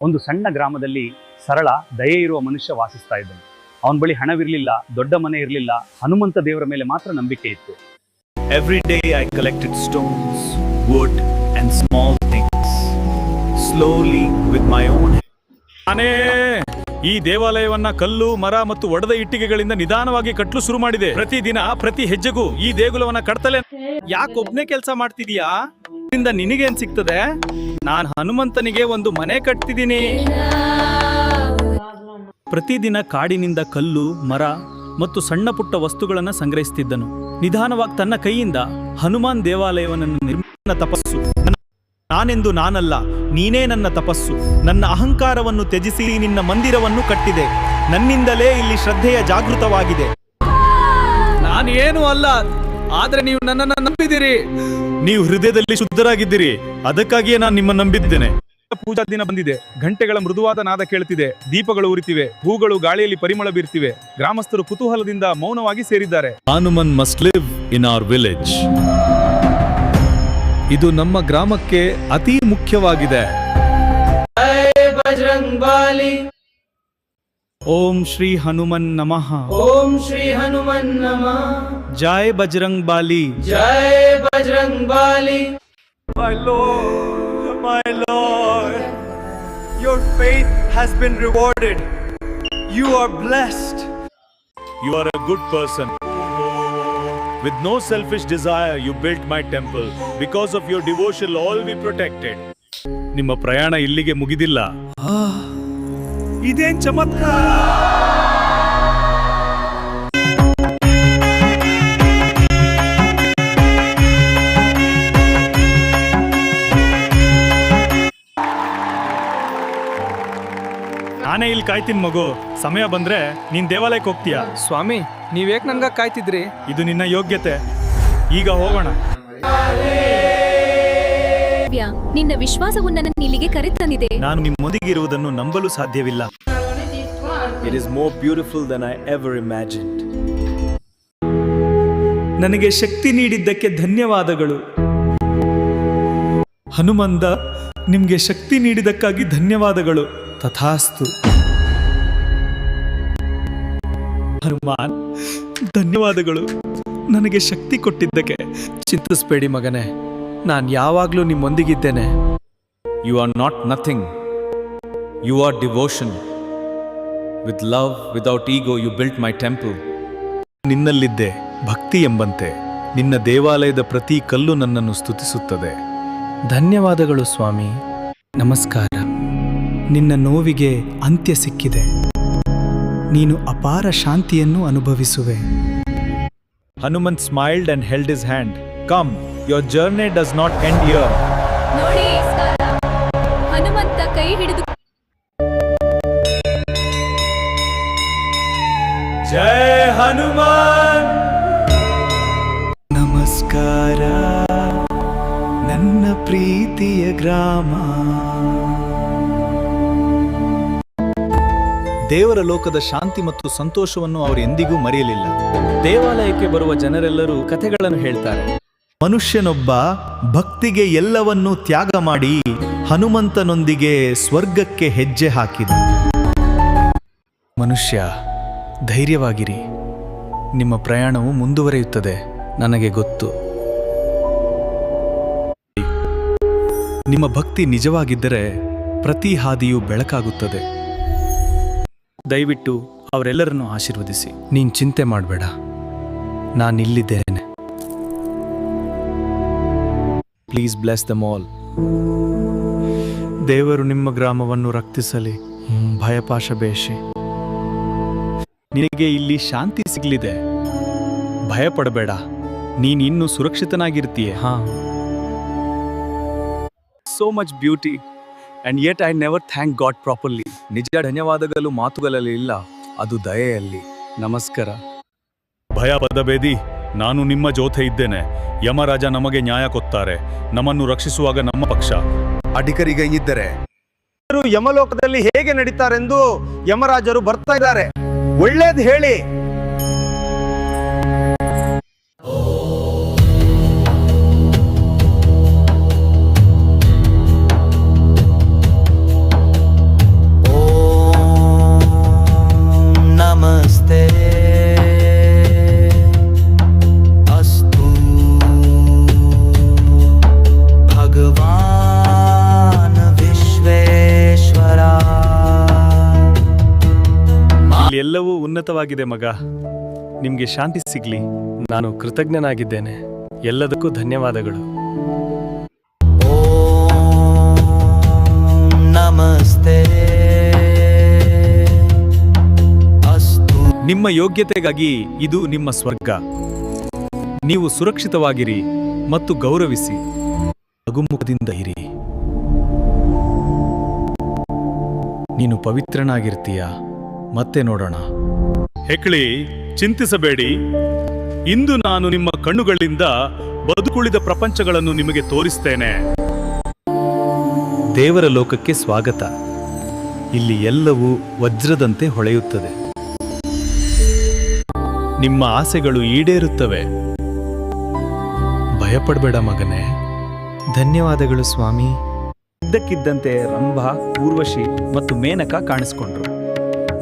ಒಂದು ಸಣ್ಣ ಗ್ರಾಮದಲ್ಲಿ ಸರಳ ದಯೆ ಇರುವ ಮನುಷ್ಯ ವಾಸಿಸ್ತಾ ಇದ್ದನು. ಅವನ ಬಳಿ ಹಣವಿರಲಿಲ್ಲ ದೊಡ್ಡ ಮನೆ ಇರಲಿಲ್ಲ ಹನುಮಂತ ದೇವರ ಮೇಲೆ ಮಾತ್ರ ನಂಬಿಕೆ ಇತ್ತು. Every day I collected stones wood and small things slowly with my own ನಾನೇ ಈ ದೇವಾಲಯವನ್ನ ಕಲ್ಲು ಮರ ಮತ್ತು ಒಡೆದ ಇಟ್ಟಿಗೆಗಳಿಂದ ನಿಧಾನವಾಗಿ ಕಟ್ಟಲು ಶುರು ಮಾಡಿದೆ. ಪ್ರತಿದಿನ ಪ್ರತಿ ಹೆಜ್ಜೆಗೂ ಈ ದೇಗುಲವನ್ನ ಕಟ್ತಲೇ ಯಾಕೆ ಒಬ್ನೇ ಕೆಲಸ ಮಾಡ್ತಿದೀಯಾ? ಇದರಿಂದ ನಿನಗೇನ್ ಸಿಗ್ತದೆ? ನಾನ್ ಹನುಮಂತನಿಗೆ ಒಂದು ಮನೆ ಕಟ್ತಿದ್ದೀನಿ. ಪ್ರತಿದಿನ ಕಾಡಿನಿಂದ ಕಲ್ಲು, ಮರ ಮತ್ತು ಸಣ್ಣ ಪುಟ್ಟ ವಸ್ತುಗಳನ್ನ ಸಂಗ್ರಹಿಸುತ್ತಿದ್ದನು ನಿಧಾನವಾಗಿ ತನ್ನ ಕೈಯಿಂದ ಹನುಮಾನ್ ದೇವಾಲಯವನ್ನು ನಿರ್ಮಾಣ ತಪಸ್ಸು. ನಾನೆಂದು ನಾನಲ್ಲ, ನೀನೇ ನನ್ನ ತಪಸ್ಸು. ನನ್ನ ಅಹಂಕಾರವನ್ನು ತ್ಯಜಿಸಿ ನಿನ್ನ ಮಂದಿರವನ್ನು ಕಟ್ಟಿದೆ. ನನ್ನಿಂದಲೇ ಇಲ್ಲಿ ಶ್ರದ್ಧೆಯ ಜಾಗೃತವಾಗಿದೆ. ನಾನೇನು ಅಲ್ಲ, ಆದ್ರೆ ನೀವು ನನ್ನನ್ನು ನಂಬಿದಿರಿ ನೀವು ಹೃದಯದಲ್ಲಿ ಶುದ್ಧರಾಗಿದ್ದೀರಿ. ಅದಕ್ಕಾಗಿಯೇ ನಾನು ನಿಮ್ಮ ನಂಬಿದ್ದೇನೆ. ಪೂಜಾ ದಿನ ಬಂದಿದೆ. ಗಂಟೆಗಳ ಮೃದುವಾದ ನಾದ ಕೇಳುತ್ತಿದೆ ದೀಪಗಳು ಉರಿತಿವೆ. ಹೂಗಳು ಗಾಳಿಯಲ್ಲಿ ಪರಿಮಳ ಬೀರ್ತಿವೆ. ಗ್ರಾಮಸ್ಥರು ಕುತೂಹಲದಿಂದ ಮೌನವಾಗಿ ಸೇರಿದ್ದಾರೆ. Hanuman must live in our village ಇದು ನಮ್ಮ ಗ್ರಾಮಕ್ಕೆ ಅತಿ ಮುಖ್ಯವಾಗಿದೆ. ಓಂ ಶ್ರೀ ಹನುಮನ್ ನಮಃ ಓಂ ಶ್ರೀ ಹನುಮನ್ ನಮಃ ಜಯ ಬಜರಂಗ್ ಬಾಲಿ ಜಯ ಬಜರಂಗ್ ಬಾಲಿ My Lord, my Lord, your faith has been rewarded. You are blessed. You are a good person. With no selfish desire, you built my temple. Because of your devotion, all be protected. ನಿಮ್ಮ ಪ್ರಯಾಣ ಇಲ್ಲಿಗೆ ಮುಗಿದಿಲ್ಲ ಇದೇನ್ ಚಮತ್ಕಾರ? ನಾನೇ ಇಲ್ಲಿ ಕಾಯ್ತೀನಿ ಮಗು. ಸಮಯ ಬಂದ್ರೆ ನೀನ್ ದೇವಾಲಯಕ್ಕೆ ಹೋಗ್ತೀಯ? ಸ್ವಾಮಿ ನೀವೇಕ್ ನಂಗ ಕಾಯ್ತಿದ್ರಿ? ಇದು ನಿನ್ನ ಯೋಗ್ಯತೆ. ಈಗ ಹೋಗೋಣ. ದಿವ್ಯ ನಿನ್ನ ವಿಶ್ವಾಸವು ನನ್ನನ್ನು ಇಲ್ಲಿಗೆ ಕರೆತಂದಿದೆ. ನಾನು ನಿಮ್ಮೊಂದಿಗೆ ಇರುವುದನ್ನು ನಂಬಲು ಸಾಧ್ಯವಿಲ್ಲ. It is more beautiful than I ever imagined ನನಗೆ ಶಕ್ತಿ ನೀಡಿದ್ದಕ್ಕೆ ಧನ್ಯವಾದಗಳು. ಹನುಮಂದ ನಿಮಗೆ ಶಕ್ತಿ ನೀಡಿದ್ದಕ್ಕಾಗಿ ಧನ್ಯವಾದಗಳು. ತಥಾಸ್ತು. ಹನುಮಾನ್ ಧನ್ಯವಾದಗಳು. ನನಗೆ ಶಕ್ತಿ ಕೊಟ್ಟಿದ್ದಕ್ಕೆ. ಚಿಂತಿಸ್ಬೇಡಿ ಮಗನೇ. ನಾನ್ ಯಾವಾಗಲೂ ನಿಮ್ಮೊಂದಿಗಿದ್ದೇನೆ. You are not nothing you are devotion with love without ego you built my temple ನಿನ್ನಲ್ಲಿದ್ದೆ ಭಕ್ತಿ ಎಂಬಂತೆ ನಿನ್ನ ದೇವಾಲಯದ ಪ್ರತಿ ಕಲ್ಲು ನನ್ನನ್ನು ಸ್ತುತಿಸುತ್ತದೆ. ಧನ್ಯವಾದಗಳು ಸ್ವಾಮಿ. ನಮಸ್ಕಾರ. ನಿನ್ನ ನೋವಿಗೆ ಅಂತ್ಯ ಸಿಕ್ಕಿದೆ. ನೀನು ಅಪಾರ ಶಾಂತಿಯನ್ನು ಅನುಭವಿಸುವೆ. Hanumanth smiled and held his hand. Come. Your journey does not end here ನೋಡಿ ಹನುಮಂತ ಕೈ ಹಿಡಿದು ಜೈ ಹನುಮಾನ್! ನಮಸ್ಕಾರ. ನನ್ನ ಪ್ರೀತಿಯ ಗ್ರಾಮ. ದೇವರ ಲೋಕದ ಶಾಂತಿ ಮತ್ತು ಸಂತೋಷವನ್ನು ಅವರು ಎಂದಿಗೂ ಮರೆಯಲಿಲ್ಲ. ದೇವಾಲಯಕ್ಕೆ ಬರುವ ಜನರೆಲ್ಲರೂ ಕಥೆಗಳನ್ನು ಹೇಳ್ತಾರೆ. ಮನುಷ್ಯನೊಬ್ಬ ಭಕ್ತಿಗೆ ಎಲ್ಲವನ್ನೂ ತ್ಯಾಗ ಮಾಡಿ ಹನುಮಂತನೊಂದಿಗೆ ಸ್ವರ್ಗಕ್ಕೆ ಹೆಜ್ಜೆ ಹಾಕಿದ. ಮನುಷ್ಯ, ಧೈರ್ಯವಾಗಿರಿ. ನಿಮ್ಮ ಪ್ರಯಾಣವು ಮುಂದುವರಿಯುತ್ತದೆ, ನನಗೆ ಗೊತ್ತು. ನಿಮ್ಮ ಭಕ್ತಿ ನಿಜವಾಗಿದ್ದರೆ ಪ್ರತಿ ಹಾದಿಯೂ ಬೆಳಕಾಗುತ್ತದೆ. ದಯವಿಟ್ಟು ಅವರೆಲ್ಲರನ್ನು ಆಶೀರ್ವದಿಸಿ. ನೀನು ಚಿಂತೆ ಮಾಡಬೇಡ. ನಾನಿಲ್ಲಿದ್ದೇನೆ. ಪ್ಲೀಸ್ ಬ್ಲೆಸ್ ದಮ್ ಆಲ್ ದೇವರು ನಿಮ್ಮ ಗ್ರಾಮವನ್ನು ರಕ್ಷಿಸಲಿ. ಭಯಪಾಶ ಬೇಷಿ ನಿನಗೆ ಇಲ್ಲಿ ಶಾಂತಿ ಸಿಗಲಿದೆ. ಭಯಪಡಬೇಡ. ನೀನ್ ಇನ್ನೂ ಸುರಕ್ಷಿತನಾಗಿರ್ತೀಯ. ಹಾ. So much beauty and yet I never thank God properly ನಿಜ ಧನ್ಯವಾದಗಳು, ಮಾತುಗಳಲ್ಲಿ ಇಲ್ಲ. ಅದು ದಯೆಯಲ್ಲಿ. ನಮಸ್ಕಾರ. ಭಯ ಪದಬೇದಿ ನಾನು ನಿಮ್ಮ ಜೊತೆ ಇದ್ದೇನೆ. ಯಮರಾಜ ನಮಗೆ ನ್ಯಾಯ ಕೊತ್ತಾರೆ ನಮ್ಮನ್ನು ರಕ್ಷಿಸುವಾಗ ನಮ್ಮ ಪಕ್ಷ. ಅಡಿಕರಿಗೆ ಇದ್ದರೆ. ಯಮಲೋಕದಲ್ಲಿ ಹೇಗೆ ನಡೀತಾರೆಂದು ಯಮರಾಜರು ಬರ್ತಾ ಇದ್ದಾರೆ. ಒಳ್ಳೇದು ಹೇಳಿ. ಉನ್ನತವಾಗಿದೆ ಮಗ. ನಿಮಗೆ ಶಾಂತಿ ಸಿಗ್ಲಿ. ನಾನು ಕೃತಜ್ಞನಾಗಿದ್ದೇನೆ. ಎಲ್ಲದಕ್ಕೂ ಧನ್ಯವಾದಗಳು. ನಮಸ್ತೆ. ನಿಮ್ಮ ಯೋಗ್ಯತೆಗಾಗಿ ಇದು ನಿಮ್ಮ ಸ್ವರ್ಗ. ನೀವು ಸುರಕ್ಷಿತವಾಗಿರಿ ಮತ್ತು ಗೌರವಿಸಿ. ಲಘುಮುಖದಿಂದ ಇರಿ. ನೀನು ಪವಿತ್ರನಾಗಿರ್ತೀಯ? ಮತ್ತೆ ನೋಡೋಣ. ಹೆಕ್ಳಿ ಚಿಂತಿಸಬೇಡಿ. ಇಂದು ನಾನು ನಿಮ್ಮ ಕಣ್ಣುಗಳಿಂದ ಬದುಕುಳಿದ ಪ್ರಪಂಚಗಳನ್ನು ನಿಮಗೆ ತೋರಿಸ್ತೇನೆ. ದೇವರ ಲೋಕಕ್ಕೆ ಸ್ವಾಗತ. ಇಲ್ಲಿ ಎಲ್ಲವೂ ವಜ್ರದಂತೆ ಹೊಳೆಯುತ್ತದೆ. ನಿಮ್ಮ ಆಸೆಗಳು ಈಡೇರುತ್ತವೆ. ಭಯಪಡಬೇಡ ಮಗನೇ. ಧನ್ಯವಾದಗಳು ಸ್ವಾಮಿ. ಇದ್ದಕ್ಕಿದ್ದಂತೆ ರಂಭ ಊರ್ವಶಿ ಮತ್ತು ಮೇನಕ ಕಾಣಿಸ್ಕೊಂಡ್ರು.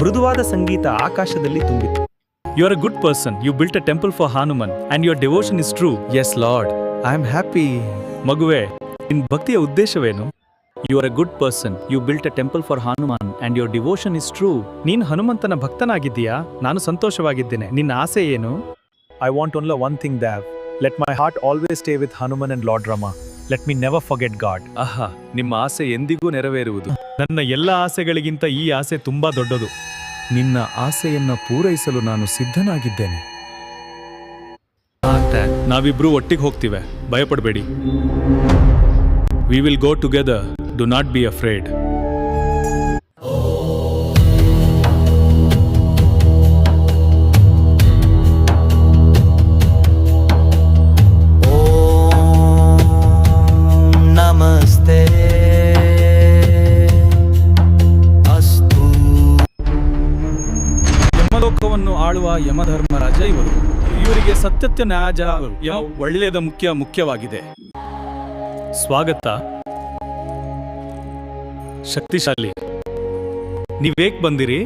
ಮೃದುವಾದ ಸಂಗೀತ ಆಕಾಶದಲ್ಲಿ ತುಂಬಿತು you are a good person you built a temple for Hanuman and your devotion is true yes lord I am happy ಮಗುವೆ ನಿನ್ ಭಕ್ತಿಯ ಉದ್ದೇಶವೇನು? You are a good person you built a temple for Hanuman and your devotion is true ನೀನು ಹನುಮಂತನ ಭಕ್ತನಾಗಿದ್ದೀಯಾ? ನಾನು ಸಂತೋಷವಾಗಿದ್ದೇನೆ. ನಿನ್ನ ಆಸೆ ಏನು? I want only one thing that let my heart always stay with Hanuman and lord Rama let me never forget God ಆಹಾ ನಿಮ್ಮ ಆಸೆ ಎಂದಿಗೂ ನೆರವೇರುವುದು. ನನ್ನ ಎಲ್ಲ ಆಸೆಗಳಿಗಿಂತ ಈ ಆಸೆ ತುಂಬಾ ದೊಡ್ಡದು. ನಿನ್ನ ಆಸೆಯನ್ನ ಪೂರೈಸಲು ನಾನು ಸಿದ್ಧನಾಗಿದ್ದೇನೆ. ನಾವಿಬ್ರು ಒಟ್ಟಿಗೆ ಹೋಗ್ತೀವಿ. ಭಯಪಡಬೇಡಿ. We will go together do not be afraid ಸತ್ಯತ್ಯ ನ್ಯಾಯ ಯಾವ ಒಳ್ಳೆಯದ ಮುಖ್ಯ ಮುಖ್ಯವಾಗಿದೆ. ಸ್ವಾಗತ. ಶಕ್ತಿಶಾಲಿ. ನೀವೇಕ್ ಬಂದಿರಿ?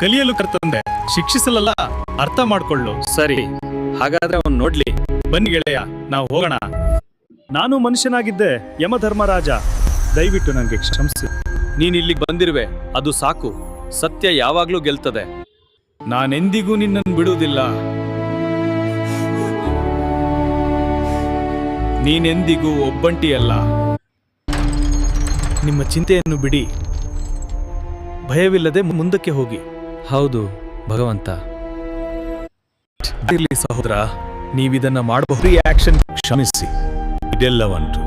ಕಲಿಯಲು ಕರ್ತಂದೆ. ಶಿಕ್ಷಿಸಲಲ್ಲ ಅರ್ಥ ಮಾಡ್ಕೊಳ್ಳು. ಸರಿ. ಹಾಗಾದ್ರೆ ಅವನು ನೋಡ್ಲಿ. ಬನ್ನಿ ಗೆಳೆಯ ನಾವು ಹೋಗೋಣ. ನಾನು ಮನುಷ್ಯನಾಗಿದ್ದೆ ಯಮಧರ್ಮರಾಜ. ದಯವಿಟ್ಟು ನನಗೆ ಕ್ಷಮಿಸಿ. ನೀನ್ ಇಲ್ಲಿಗೆ ಬಂದಿರುವೆ. ಅದು ಸಾಕು. ಸತ್ಯ ಯಾವಾಗ್ಲೂ ಗೆಲ್ತದೆ. ನಾನೆಂದಿಗೂ ನಿನ್ನನ್ನು ಬಿಡುವುದಿಲ್ಲ. ನೀನೆಂದಿಗೂ ಒಬ್ಬಂಟಿಯಲ್ಲ. ನಿಮ್ಮ ಚಿಂತೆಯನ್ನು ಬಿಡಿ. ಭಯವಿಲ್ಲದೆ ಮುಂದಕ್ಕೆ ಹೋಗಿ. ಹೌದು ಭಗವಂತ. ಇರ್ಲಿ ಸಹೋದರ ನೀವಿದನ್ನ ಮಾಡಬಹುದು. ಆಕ್ಷನ್ ಕ್ಷಮಿಸಿ. ಇದೆಲ್ಲವಂಟು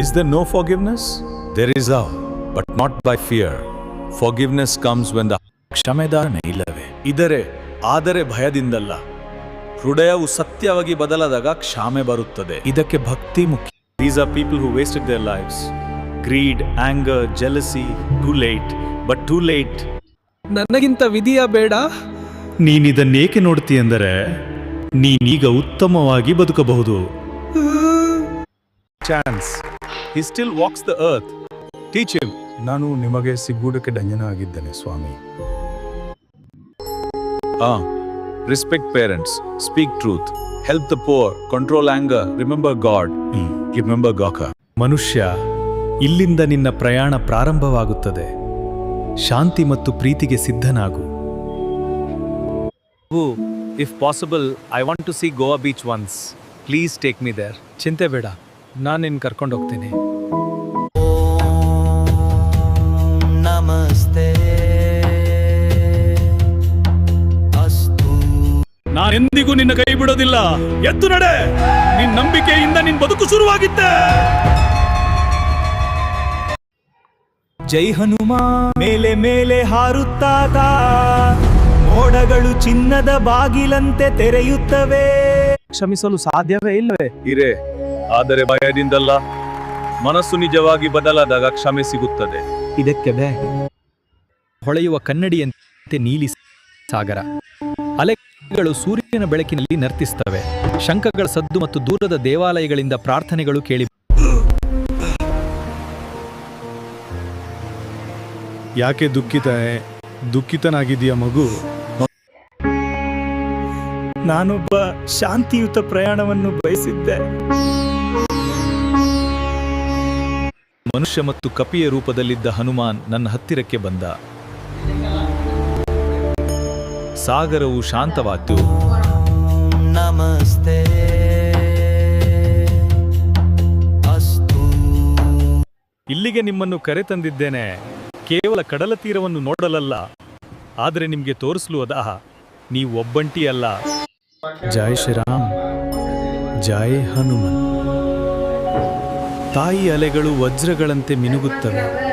is the no forgiveness there is love, but not by fear forgiveness comes when the ಕ್ಷಮೆದಾನ ಇಲ್ಲವೇ? ಇದರೆ ಆದರೆ ಭಯದಿಂದಲ್ಲ. ಹೃದಯವು ಸತ್ಯವಾಗಿ ಬದಲಾದಾಗ ಕ್ಷಾಮೆ ಬರುತ್ತದೆ. ಇದಕ್ಕೆ ಭಕ್ತಿ ಮುಖ್ಯ. These are people who wasted their lives greed anger jealousy too late but too late ನನಗಿಂತ ವಿಧಿಯ ಬೇಡ. ನೀನಿದನ್ನೇಕೆ ನೋಡ್ತಿ ಅಂದರೆ ನೀನೀಗ ಉತ್ತಮವಾಗಿ ಬದುಕಬಹುದು. Chance he still walks the earth teach him ನಾನು ನಿಮಗೆ ಸಿಗ್ಗೂಡಕ್ಕೆ ಡಂಜನ ಆಗಿದ್ದೇನೆ ಸ್ವಾಮಿ. Ah, respect parents, speak truth, help the poor, control anger, remember God, remember Gaka. ಮನುಷ್ಯ ಇಲ್ಲಿಂದ ನಿನ್ನ ಪ್ರಯಾಣ ಪ್ರಾರಂಭವಾಗುತ್ತದೆ. ಶಾಂತಿ ಮತ್ತು ಪ್ರೀತಿಗೆ ಸಿದ್ಧನಾಗು. If possible I want to see Goa beach once please take me there ಚಿಂತೆ ಬೇಡ. ನಾನು ನಿನ್ನ ಕರ್ಕೊಂಡು ಹೋಗ್ತೀನಿ. ನಾನೆಂದಿಗೂ ನಿನ್ನ ಕೈ ಬಿಡೋದಿಲ್ಲ. ಎದ್ದು ನಡೆ. ನಿನ್ ನಂಬಿಕೆಯಿಂದ ನಿನ್ ಬದುಕು ಶುರುವಾಗಿದ್ದೆ ಜೈ ಹನುಮ ಮೇಲೆ ಮೇಲೆ ಹಾರುತ್ತಾತ ಮೋಡಗಳು ಚಿನ್ನದ ಬಾಗಿಲಂತೆ ತೆರೆಯುತ್ತವೆ. ಕ್ಷಮಿಸಲು ಸಾಧ್ಯವೇ ಇಲ್ಲವೇ? ಇರೆ ಆದರೆ ಭಯದಿಂದಲ್ಲ. ಮನಸ್ಸು ನಿಜವಾಗಿ ಬದಲಾದಾಗ ಕ್ಷಮೆ ಸಿಗುತ್ತದೆ. ಇದಕ್ಕೆ ಬೇ ಹೊಳೆಯುವ ಕನ್ನಡಿಯಂತೆ ನೀಲಿ ಸಾಗರ. ಅಲೆಗಳು ಸೂರ್ಯನ ಬೆಳಕಿನಲ್ಲಿ ನರ್ತಿಸ್ತವೆ. ಶಂಖಗಳ ಸದ್ದು ಮತ್ತು ದೂರದ ದೇವಾಲಯಗಳಿಂದ ಪ್ರಾರ್ಥನೆಗಳು ಕೇಳಿ ಯಾಕೆ ದುಃಖಿತ ದುಃಖಿತನಾಗಿದೆಯಾ ಮಗು? ನಾನೊಬ್ಬ ಶಾಂತಿಯುತ ಪ್ರಯಾಣವನ್ನು ಬಯಸಿದ್ದೆ. ಮನುಷ್ಯ ಮತ್ತು ಕಪಿಯ ರೂಪದಲ್ಲಿದ್ದ ಹನುಮಾನ್ ನನ್ನ ಹತ್ತಿರಕ್ಕೆ ಬಂದ. ಸಾಗರವು ಶಾಂತವಾತು ನಮಸ್ತೆ. ಅಸ್ತು. ಇಲ್ಲಿಗೆ ನಿಮ್ಮನ್ನು ಕರೆ ತಂದಿದ್ದೇನೆ. ಕೇವಲ ಕಡಲ ತೀರವನ್ನು ನೋಡಲಲ್ಲ. ಆದರೆ ನಿಮಗೆ ತೋರಿಸಲು ಅದಾಹ. ನೀವು ಒಬ್ಬಂಟಿ ಅಲ್ಲ. ಜೈ ಶ್ರೀರಾಮ್. ಜಯ ಹನುಮನ್. ತಾಯಿ ಅಲೆಗಳು ವಜ್ರಗಳಂತೆ ಮಿನುಗುತ್ತವೆ.